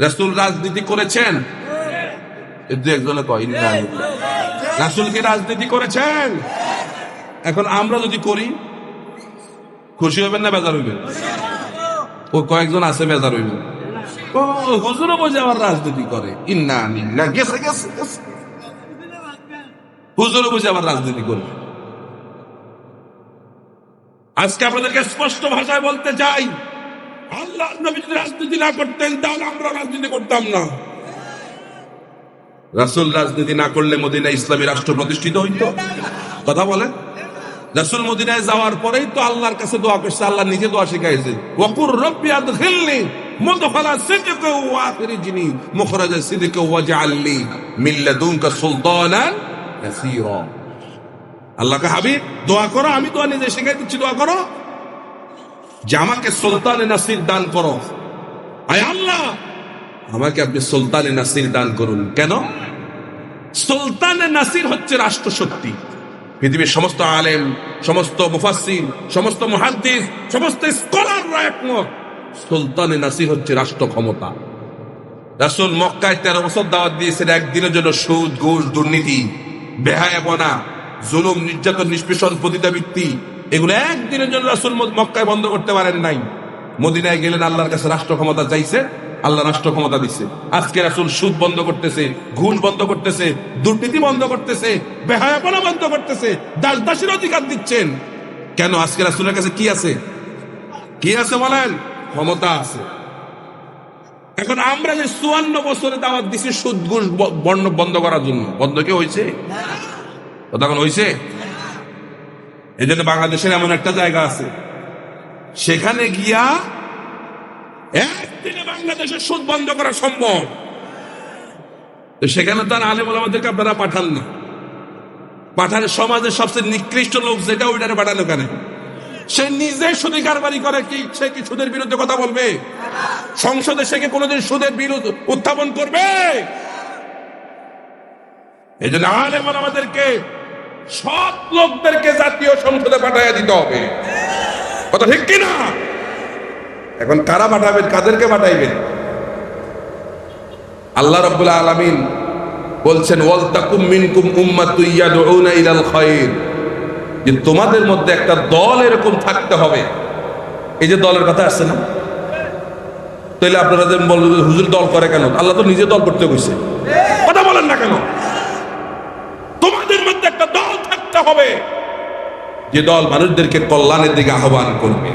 রাসূল রাজনীতি করেছেন? একজনে কয় রাসূল কি রাজনীতি করেছেন? এখন আমরা যদি করি, খুশি হবেন না বেজার হইবেন? ও কয়েকজন আছে বেজার হইবেন। আজকে আপনাদেরকে স্পষ্ট ভাষায় বলতে চাই রাজনীতি না করতেন, তাহলে আমরা রাজনীতি করতাম না। রাসূল রাজনীতি না করলে মদিনা ইসলামী রাষ্ট্র প্রতিষ্ঠিত হইতো। কথা বলে রাসূল মদিনায় যাওয়ার পরেই তো আল্লাহর কাছে দোয়া করছে, আল্লাহ নিজে দোয়া শিখাইছে। ওয়াকুর রব্বি আদখিলনি মুদখালা সিদক ওয়া আখরিজনি মুখরাজা সিদক ওয়াজআলনি মিন লাদুনকা সুলতানান কাসীরা। আল্লাহকে হাবিব, দোয়া করো, আমি দোয়া নিজে শিখাই দিচ্ছি, দোয়া করো। যে আমাকে সুলতানে নাসির দান করো। আয় আল্লাহ! আমাকে আপনি সুলতানে নাসির দান করুন। কেন? সুলতানে নাসির হচ্ছে রাষ্ট্র শক্তি পৃথিবীর সমস্ত আলেম, সমস্ত মুফাসসির, সমস্ত মুহাদ্দিস, সমস্ত স্কলাররা একমত। সুলতানে নাসির হচ্ছে রাষ্ট্র ক্ষমতা রাসূল মক্কায় তেরো বছর দাওয়াত দিয়েছেন একদিনের জন্য সুদ, ঘুষ, দুর্নীতি, বেহায়াপনা, জুলুম, নির্যাতন, নিষ্পেষণ পতিতাবৃত্তি এগুলো একদিনের জন্য রাসুল মক্কায় বন্ধ করতে পারেন নাই। মদিনায় গেলেন আল্লাহর কাছে রাষ্ট্র ক্ষমতা চাইছে আল্লাহ রাষ্ট্র ক্ষমতা দিচ্ছে আজকে রাসূল সুদ বন্ধ করতেছে ঘুষ বন্ধ করতেছে দুর্নীতি বন্ধ করতেছে বেহায়াপনা বন্ধ করতেছে দাস দাসের অধিকার দিচ্ছেন। কেন? আজকে রাসূলের কাছে কি আছে? কি আছে বলেন? ক্ষমতা আছে। এখন আমরা যে চুয়ান্ন বছরে দাওয়াত দিছি সুদ ঘুষ বন্ধ করার জন্য বন্ধ কি হয়েছে? এখন হয়েছে? এই জন্য বাংলাদেশের এমন একটা জায়গা আছে। সেখানে গিয়া একদিনে বাংলাদেশের সুদ বন্ধ করা সম্ভব। সেখানে তার আলেম আমাদেরকে আপনারা পাঠান না। পাঠান সমাজের সবচেয়ে নিকৃষ্ট লোক যেটা ওইটারে পাঠানো কেন? সে নিজে সুদী কারবারি করে কি সে কি সুদের বিরুদ্ধে কথা বলবে? সংসদে সে কি কোনোদিন সুদের বিরুদ্ধে উত্থাপন করবে? এই জন্য আলেম আমাদেরকে সব লোকদেরকে জাতীয় সংসদে পাঠাইয়া দিতে হবে। কথা ঠিক কিনা এখন কারা পাঠাবেন? কাদেরকে পাঠাইবেন? আল্লাহ রাব্বুল আলামিন বলছেন ওয়াল তাকুম মিনকুম উম্মাতু ইয়াদউনা ইলাল খায়র। যে তোমাদের মধ্যে একটা দল এরকম থাকতে হবে। এই যে দলের কথা আসছে না? তাহলে আপনারা যে হুজুর দল করে কেন? আল্লাহ তো নিজে দল করতে কইছে। কথা বলেন না কেন তোমাদের মধ্যে একটা দল থাকতে হবে। যে দল মানুষদেরকে কল্যাণের দিকে আহ্বান করবে।